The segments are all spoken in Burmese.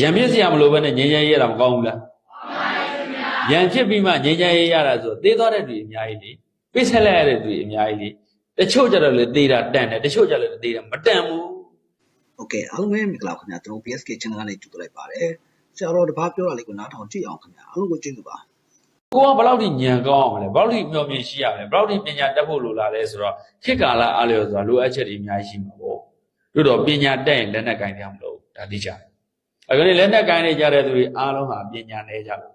ရံဖြစ်စရာမလိုဘဲနဲ့ငြိမ်းချမ်းရေးရတာမကောင်းဘူးလားရံဖြစ်ပြီးမှငြိမ်းချမ်းရေးရတာဆိုသေသွားတဲ့သူအများကြီးလေပိတ်ဆက်လိုက်ရတဲ့သူအများကြီးလေတချို့ကြတော့လေသေတာတန်တယ်တချို့ကြလည်းသေတာမတန်ဘူး โอเคအားလုံးပဲမင်္ဂလာပါခင်ဗျာကျွန်တော် PSK channel ကနေကြိုဆိုလိုက်ပါတယ်ဆရာတော်တပါးပြောတာလေးကိုနားထောင်ကြည့်အောင်ခင်ဗျာအားလုံးကိုကျေးဇူးပါ ကိုကဘယ်လောက်ထိညံကောင်းအောင်မလဲဘယ်လောက်ထိမျှော်မြင်ရှိရမလဲဘယ်လောက်ထိပညာတတ်ဖို့လိုလာလဲဆိုတော့ခေတ်ကာလအားလျော်ဆိုတာလိုအပ်ချက်တွေအများကြီးရှိမှာပေါ့တို့တော့ပညာတက်ရင်လက်နဲ့ကင်ကြမလို့ဒါသိကြတယ် အခုနေ့လက်နဲ့ကင်နေကြတဲ့သူတွေအားလုံးဟာပညာနေကြလို့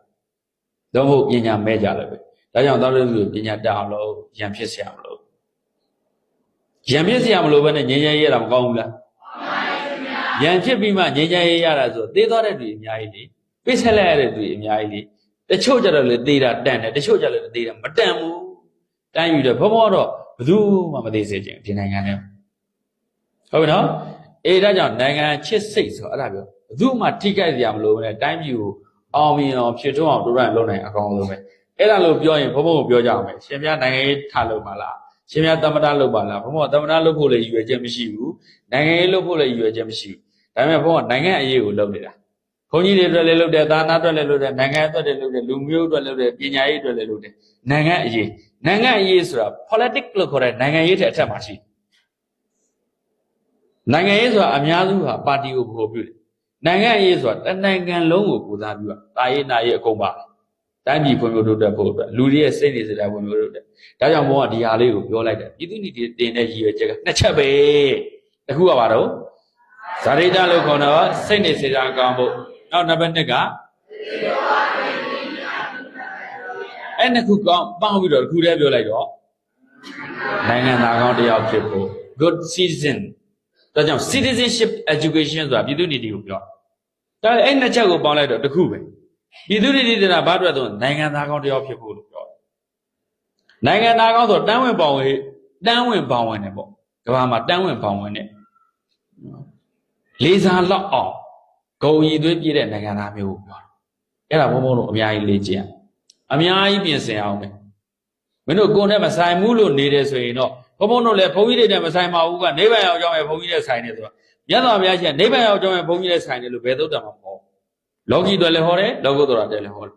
တော့ဟုတ်ပညာမဲ့ကြလည်းပဲဒါကြောင့်သောက်တဲ့သူတွေပညာတက်အောင်လို့ရံဖြစ်เสียမလို့ရံဖြစ်เสียမလို့ပဲနဲ့ငြိမ်းချမ်းရေးရတာမကောင်းဘူးလားရံဖြစ်ပြီးမှငြိမ်းချမ်းရေးရတာဆိုသေသွားတဲ့သူတွေအများကြီးလေပိတ်ဆက်လိုက်ရတဲ့သူတွေအများကြီးလေ တချို့ကြတော့လေသေးတာတန်တယ်တချို့ကြလည်းသေးတာမတန်ဘူးတန်းယူတယ်ဘုံဘောတော့ဘယ်သူမှမသေးစေချင်ဒီနိုင်ငံထဲဟုတ်ပြီနော်အေးဒါကြောင့်နိုင်ငံချစ်စိတ်ဆိုအဲ့ဒါပြောဘယ် သူမှထိခိုက်စရာမလိုဘူးနဲ့တိုင်းပြည်ကိုအောင်မြင်အောင်ဖြစ်ထွန်းအောင်တို့ရလုပ်နိုင်အကောင်းဆုံးပဲအဲ့ဒါလို့ပြောရင်ဘုံဘောကိုပြောကြအောင်မယ်ရှင်ပြနိုင်ငံရေးထားလို့ပါလားရှင်ပြသမ္မတလုပ်ပါလားဘုံဘောသမ္မတလုပ်ဖို့လည်းရည်ရွယ်ချက်မရှိဘူးနိုင်ငံရေးလုပ်ဖို့လည်းရည်ရွယ်ချက်မရှိဘူးဒါပေမဲ့ဘုံကနိုင်ငံအရေးကိုလုပ်နေတာဘုန်းကြီးတွေအတွက်လည်းလုပ်တယ်သာသနာအတွက်လည်းလုပ်တယ်နိုင်ငံအတွက်လည်းလုပ်တယ်လူမျိုးအတွက်လည်းလုပ်တယ်ပညာရေးအတွက်လည်းလုပ်တယ်နိုင်ငံအရေးနိုင်ငံအရေးဆိုတာ politics လို့ခေါ်တဲ့နိုင်ငံရေးတဲ့အထက်မှာရှိတယ်နိုင်ငံရေးဆိုတာအများစုဟာပါတီကိုပို့ပြုတယ် နိုင်ငံအရေးဆိုတာတနိုင်ငံလုံးကိုပူစားပြုတာတာရေးနာရေးအကုန်ပါတိုင်းပြည်ဖွံ့ဖြိုးတိုးတက်ဖို့အတွက်လူတွေရဲ့စိတ်နေစိတ်ဓာတ်ဖွံ့ဖြိုးတိုးတက်ဒါကြောင့်ဘုန်းကဒီဟာလေးကိုပြောလိုက်တယ်ပြည်သူညီတင်တဲ့ရည်ရွယ်ချက်ကနှစ်ချက်ပဲတစ်ခုကပါတော့ဇာတိတလို့ခေါ်တော့စိတ်နေစိတ်ဓာတ်ကောင်းဖို့နောက်နံပါတ်2ကအဲ့နှစ်ခုကောင်းပေါင်းပြီးတော့တစ်ခုတည်းပြောလိုက်တော့နိုင်ငံသားကောင်းတစ်ယောက်ဖြစ်ဖို့ good citizen ဒါကြောင့် citizenship education ဆိုတာပြည်သူ့နေတီကိုပြောဒါအဲ့နှစ်ချက်ကိုပေါင်းလိုက်တော့တစ်ခုပဲပြည်သူ့နေတီတဲ့ဘာအတွက်တော့နိုင်ငံသားကောင်းတစ်ယောက်ဖြစ်ဖို့လို့ပြောတယ်နိုင်ငံသားကောင်းဆိုတန်းဝင်ပေါဝင်တန်းဝင်ပေါဝင်တယ်ပေါ့ကဘာမှာတန်းဝင်ပေါဝင်တယ်လေးစားလောက်အောင်ဂုံရည်သွေးပြည့်တဲ့နိုင်ငံသားမျိုးကိုပြောတာအဲ့ဒါဘုံဘုံတို့အများကြီးလေ့ကျင့်အများကြီးပြင်ဆင်အောင်မယ်မင်းတို့ကိုယ်နဲ့မဆိုင်ဘူးလို့နေတယ်ဆိုရင်တော့ ဘုံဘုံတို့လည်းဘုန်းကြီးတွေနဲ့မဆိုင်ပါဘူးကနေဗ္ဗာန်ရောက်ကြောင်းရဲ့ဘုန်းကြီးတွေဆိုင်နေဆိုတော့မြတ်စွာဘုရားရှင်ကနေဗ္ဗာန်ရောက်ကြောင်းရဲ့ဘုန်းကြီးတွေဆိုင်နေလို့ဘယ်သုတ်တံမှာဟောလောကီတွေလည်းဟောတယ်လောကုတ္တရာတွေလည်းဟောတယ်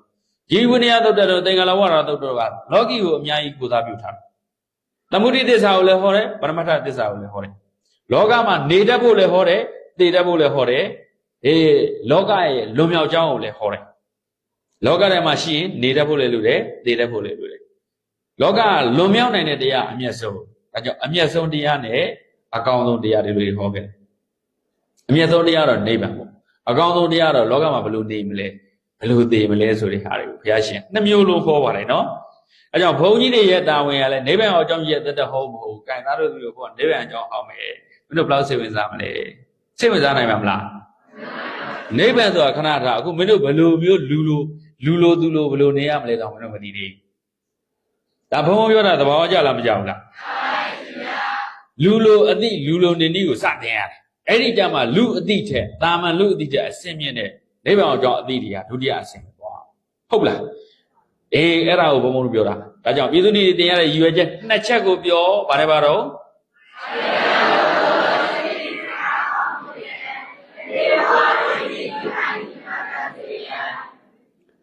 ជីဝနိယသုတ်တယ်လို့သင်္ကလဝရသုတ်တော်ကလောကီကိုအများကြီးကိုစားပြုထားတယ်သမုဒိသစ္စာကိုလည်းဟောတယ်ပရမတ္ထသစ္စာကိုလည်းဟောတယ်လောကမှာနေတတ်ဖို့လည်းဟောတယ်သိတတ်ဖို့လည်းဟောတယ်အေးလောကရဲ့လွန်မြောက်ကြောင်းကိုလည်းဟောတယ်လောကထဲမှာရှိရင်နေတတ်ဖို့လည်းလိုတယ်သိတတ်ဖို့လည်းလိုတယ်လောကကလွန်မြောက်နိုင်တဲ့တရားအမျက်ဆုံး ဒါကြောင့်အမျက်ဆုံးတရားနဲ့အကောင်းဆုံးတရားတွေလို့ဟောခဲ့တယ်အမျက်ဆုံးတရားတော့နိဗ္ဗာန်ပေါ့အကောင်းဆုံးတရားတော့လောကမှာဘယ်လိုနေမလဲဘယ်လိုသိမလဲဆိုတဲ့ဟာတွေကိုဘုရားရှင်နှစ်မျိုးလုံးဟောပါတယ်နော်အဲကြောင့်ဘုန်းကြီးတွေရဲ့တာဝန်ကလည်းနိဗ္ဗာန်အကြောင်းကြီးရဲ့တသက်ဟောမဟုတ်ဘူး။ကံသားတို့မျိုးကနိဗ္ဗာန်အကြောင်းဟောမယ်။မင်းတို့ဘယ်လောက်စိတ်ဝင်စားမလဲ။စိတ်ဝင်စားနိုင်မှာမလား။နိဗ္ဗာန်ဆိုတာခဏထားအခုမင်းတို့ဘယ်လိုမျိုးလူလိုလူလိုသူလိုဘယ်လိုနေရမလဲတော့မင်းတို့မသိသေးဘူးဒါဘုံဘုံပြောတာသဘာဝကြလားမကြဘူးလား လူလိုအတိလူလိုနေနည်းကိုစတင်ရတယ်အဲ့ဒီကြမှာလူအတိထက်တာမန်လူအတိထက်အစင်မြင့်တဲ့နိဗ္ဗာန်အကြောင်းအတိတွေကဒုတိယအစင်ပဲပေါ့ဟုတ်လားအေးအဲ့ဒါကိုဘုံဘုံတို့ပြောတာဒါကြောင့်ပြည်သူတွေတင်ရတဲ့ရည်ရွယ်ချက်နှစ်ချက်ကိုပြောဗါတယ်ပါတော့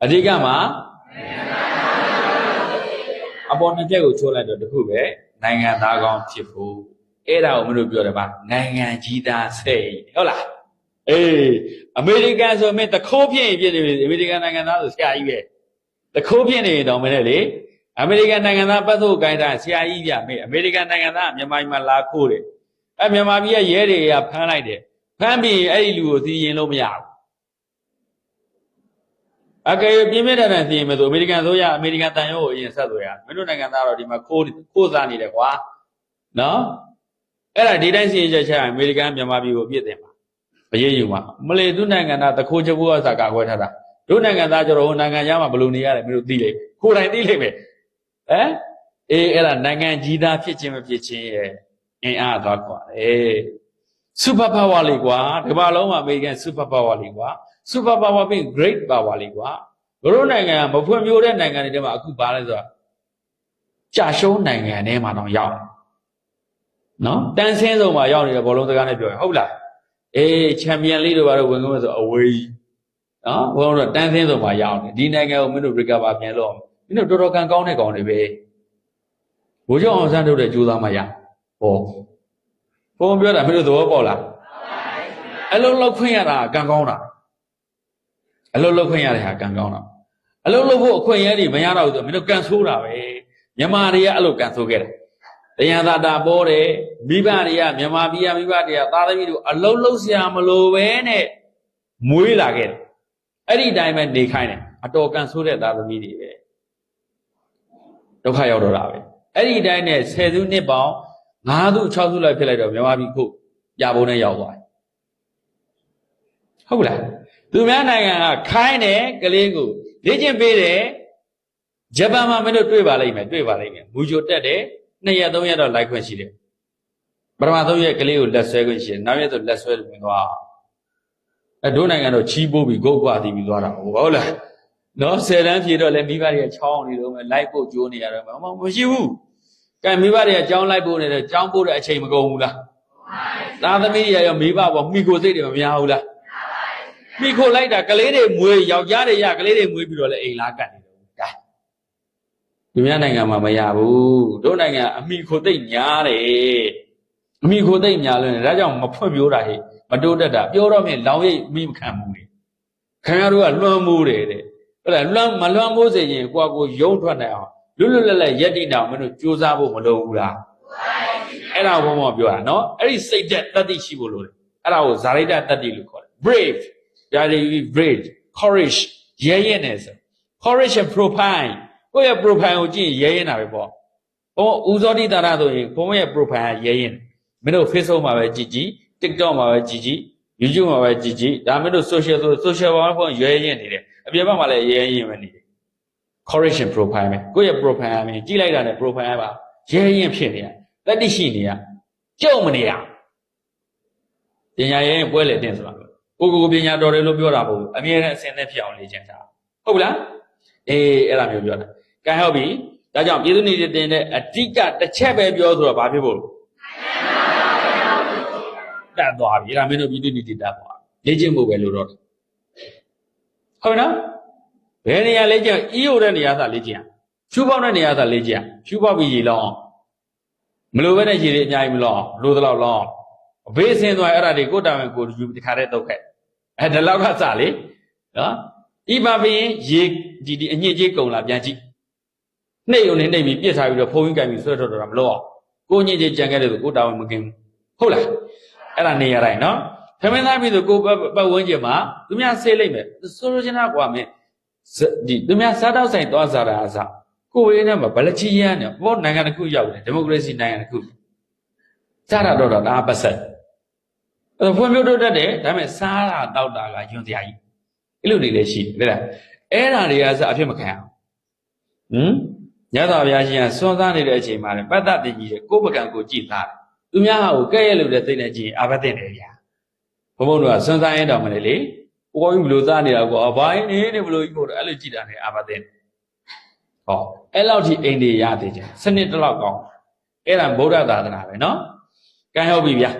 အဓိကမှာအပေါ်နှစ်ချက်ကိုချိုးလိုက်တော့တခုပဲနိုင်ငံသားကောင်းဖြစ်ဖို့ အဲ့ဒါကိုမင်းတို့ပြောတယ်ပါနိုင်ငံကြီးသားစိတ်ဟုတ်လားအေးအမေရိကန်ဆိုမင်းတခိုးဖြစ်ရင်ဖြစ်နေပြီအမေရိကန်နိုင်ငံသားဆိုဆရာကြီးပဲတခိုးဖြစ်နေရင်တော့မင်းလေအမေရိကန်နိုင်ငံသားပတ်သက်ကိုင်းတာဆရာကြီးပြမင်းအမေရိကန်နိုင်ငံသားမြန်မာပြည်မှာလာခိုးတယ်အဲမြန်မာပြည်ရဲ့ရဲတွေကဖမ်းလိုက်တယ်ဖမ်းပြီးအဲ့ဒီလူကိုသိရင်လို့မရဘူးအကယ်၍ပြင်းပြတဲ့တဲ့သိရင်မဆိုအမေရိကန်ဆိုရအမေရိကန်တန်ရုံးကိုအရင်ဆက်သွယ်ရမင်းတို့နိုင်ငံသားတော့ဒီမှာခိုးခိုးစားနေတယ်ကွာနော် အဲ့ဒါဒီတိုင်းစီရင်ချက်ချရင်အမေရိကန်မြန်မာပြည်ကိုအပြစ်တင်ပါမရေးယူပါမလေသူနိုင်ငံသားတခိုးချဖို့အစားကခွဲထားတာတို့နိုင်ငံသားကျတော့ဟိုနိုင်ငံသားမှာဘယ်လိုနေရတယ်မင်းတို့သိလိမ့်မယ်ကိုယ်တိုင်သိလိမ့်မယ်ဟမ်အေးအဲ့ဒါနိုင်ငံကြီးသားဖြစ်ခြင်းမဖြစ်ခြင်းရဲ့အင်အားသွားကွာအေး super power လေးကွာဒီမှာလုံးမှာအမေရိကန် super power လေးကွာ super power ပြီး great power လေးကွာဘရိုနိုင်ငံကမဖွံ့ဖြိုးတဲ့နိုင်ငံတွေထဲမှာအခုပါလဲဆိုတာကြာရှုံးနိုင်ငံထဲမှာတော့ရောက်တယ် နော်တန်ဆင်းဆုံးမှာရောက်နေတဲ့ဘောလုံးစကားနဲ့ပြောရင်ဟုတ်လားအေးချန်ပီယံလိတို့ဘာလို့ဝင်ကုန်မယ်ဆိုအဝေးကြီးနော်ဘုန်းတော်တန်းသင်းဆုံးမှာရအောင်တယ်ဒီနိုင်ငံကိုမင်းတို့ recover ပြန်လို့အောင်မင်းတို့တော်တော်ကံကောင်းတဲ့ကောင်တွေပဲဘိုးကျောင်းအောင်ဆန်းတို့တဲ့ကြိုးစားမှရဟောဘုန်းပြောတာမင်းတို့သဘောပေါက်လားအလုံးလောက်ခွင့်ရတာကံကောင်းတာအလုံးလောက်ခွင့်ရတဲ့ဟာကံကောင်းတာအလုံးလောက်ဖို့အခွင့်အရေးတွေမရတော့ဘူးဆိုမင်းတို့ကံဆိုးတာပဲမြန်မာတွေကအဲ့လိုကံဆိုးခဲ့တယ် တရားသာတာပေါ်တယ်မိဘတွေကမြန်မာပြည်ကမိဘတွေကသားသမီးတို့အလုံးလုံးဆရာမလိုပဲနဲ့မွေးလာခဲ့တယ်အဲ့ဒီအတိုင်းပဲနေခိုင်းတယ်အတော်ကန်ဆိုးတဲ့သားသမီးတွေပဲဒုက္ခရောက်တော့တာပဲအဲ့ဒီအတိုင်းနဲ့ဆယ်စုနှစ်ပေါင်း၅စု6စုလောက်ဖြစ်လိုက်တော့မြန်မာပြည်ခုပြဘုံနဲ့ရောက်သွားတယ်ဟုတ်လားသူများနိုင်ငံကခိုင်းတယ်ကလေးကိုလေ့ကျင့်ပေးတယ်ဂျပန်မှာမင်းတို့တွေ့ပါလိမ့်မယ်တွေ့ပါလိမ့်မယ်မူဂျိုတက်တယ် နှစ်ရက်သုံးရက်တော့လိုက်ခွင့်ရှိတယ်ပထမသုံးရက်ကလေးကိုလက်ဆွဲခွင့်ရှိတယ်နောက်ရက်ဆိုလက်ဆွဲဝင်သွားအဲတို့နိုင်ငံတော့ချီးပိုးပြီးဂုတ်ကွာတည်ပြီးသွားတာဟုတ်လားနော်ဆယ်တန်းဖြေတော့လေမိဘတွေကချောင်းနေတော့မယ်လိုက်ဖို့ကြိုးနေရတယ်မမရှိဘူးကဲမိဘတွေကကြောင်းလိုက်ဖို့နေတယ်ကြောင်းဖို့တဲ့အချိန်မကုန်ဘူးလားသားသမီးတွေရောမိဘပေါ်မိကိုစိတ်တွေမများဘူးလားမိခိုလိုက်တာကလေးတွေမွေးယောက်ျားတွေရကလေးတွေမွေးပြီးတော့လေအိမ်လားကတ်နေ တယ်ဒါသူများနိုင်ငံမှာမရဘူးတို့နိုင်ငံအမိခိုသိပ်များတယ်အမိခိုသိပ်များလို့ဒါကြောင့်မဖွံ့ဖြိုးတာဟဲ့မတိုးတက်တာပြောတော့မြင်လောင်ရိပ်မိမခံဘူးလေခင်ဗျားတို့ကလွှမ်းမိုးတယ်တဲ့ဟုတ်လားလွှမ်းမလွှမ်းမိုးစေရင်ကိုယ့်ကိုယုံထွက်နိုင်အောင်လွတ်လွတ်လပ်လပ်ရက်တိတောင်မင်းတို့စူးစမ်းဖို့မလိုဘူးလားအဲ့ဒါဘုံဘုံပြောတာနော်အဲ့ဒီစိတ်သက်တတိရှိဖို့လိုတယ်အဲ့ဒါကိုဇာရိတတတိလို့ခေါ်တယ် brave ဒါလေး brave courage ရဲရဲနေဆို courage and profile ကိုယ့်ရဲ့ profile ကိုကြည့်ရင်ရဲရဲနာပဲပေါ့ဘုံဦးစောတိတာရဆိုရင်ဘုံရဲ့ profile ကရဲရဲနေမင်းတို့ Facebook မှာပဲကြည့်ကြည့် TikTok မှာပဲကြည့်ကြည့် YouTube မှာပဲကြည့်ကြည့်ဒါမင်းတို့ social ဆို social ဘာမှရဲရဲနေတယ်အပြင်ဘက်မှာလည်းရဲရဲပဲနေတယ် correction profile ပဲကိုယ့်ရဲ့ profile အမြင်ကြည့်လိုက်တာနဲ့ profile ပါရဲရဲဖြစ်နေရတတိရှိနေရကြုံမနေရပညာရဲရင်ပွဲလေတင်ဆိုတာကိုကိုကိုပညာတော်တယ်လို့ပြောတာမဟုတ်ဘူးအမြဲတမ်းအစင်နဲ့ဖြစ်အောင်လေ့ကျင့်တာဟုတ်ပြီလားအေးအဲ့လိုမျိုးပြောတာ ကဲဟုတ်ပြီဒါကြောင့်ပြည်သူနေတင်တဲ့အတိကတစ်ချက်ပဲပြောဆိုတော့ဘာဖြစ်ဖို့လဲတက်သွားပြီအဲ့ဒါမင်းတို့ပြည်သူနေတည်တက်သွားလေ့ကျင့်ဖို့ပဲလို့တော့ဟုတ်နော်ဘယ်နေရာလေ့ကျင့်အီးယိုတဲ့နေရာသာလေ့ကျင့်ဖြူပေါက်တဲ့နေရာသာလေ့ကျင့်ဖြူပေါက်ပြီးရေလောင်းအောင်မလိုပဲနဲ့ရေတွေအများကြီးမလောင်းအောင်လိုသလောက်လောင်းအောင်အဘေးဆင်းသွားအဲ့ဒါတွေကိုတာဝန်ကိုယူတခါတည်းတုတ်ခဲ့အဲဒီလောက်ကစလေနော်ဤပါပင်ရေဒီဒီအညစ်အကြေးကုန်လာပြန်ကြည့် နှိမ့်ုံနဲ့နှိမ့်ပြီးပြစ်ထားပြီးတော့ဖုံးကြီးကင်ပြီးဆွဲထွက်တော့တာမလို့အောင်ကိုညစ်ကြေးကြံခဲ့တယ်ဆိုကိုတာဝန်မကင်းဘူးဟုတ်လားအဲ့ဒါနေရတိုင်းနော်ဖမင်းသားပြီဆိုကိုပတ်ပတ်ဝန်းကျင်မှာသူများဆေးလိုက်မယ်ဆိုလိုချင်တာကွာမင်းဇဒီသူများစားတော့ဆိုင်သွားစားတာအစားကိုယ်ရင်းနဲ့မှာဗလချီရမ်းနေဘောနိုင်ငံတစ်ခုရောက်တယ်ဒီမိုကရေစီနိုင်ငံတစ်ခုစားတာတော့တော့ဒါပတ်ဆက်အဲ့တော့ဖွံ့ဖြိုးတိုးတက်တယ်ဒါပေမဲ့စားတာတောက်တာကယွန်စရာကြီးအဲ့လိုနေလည်းရှိတယ်တဲ့အဲ့ဒါတွေကစအဖြစ်မခံအောင်ဟမ် ညသာဗျာရှင်ကစွန့်စားနေတဲ့အချိန်မှာလည်းပတ္တတိကြီးရဲ့ကိုယ်ပကံကိုကြည်သားတယ်သူများဟာကိုကဲ့ရဲ့လို့တဲ့သိနေကြည့်အာဘတ်တင်တယ်ဗျာဘုံဘုံတို့ကစွန့်စားရင်တော့မလဲလေပေါ်ကြီးဘလို့စားနေတာကောအဘိုင်းနေနေဘလို့ကြီးမို့အဲ့လိုကြည်တာနဲ့အာဘတ်တင်ဟောအဲ့လောက်ထိအိမ်တွေရသေးတယ်စနစ်တစ်လောက်ကောင်းအဲ့ဒါဗုဒ္ဓသာသနာပဲနော်ကဲဟုတ်ပြီဗျာ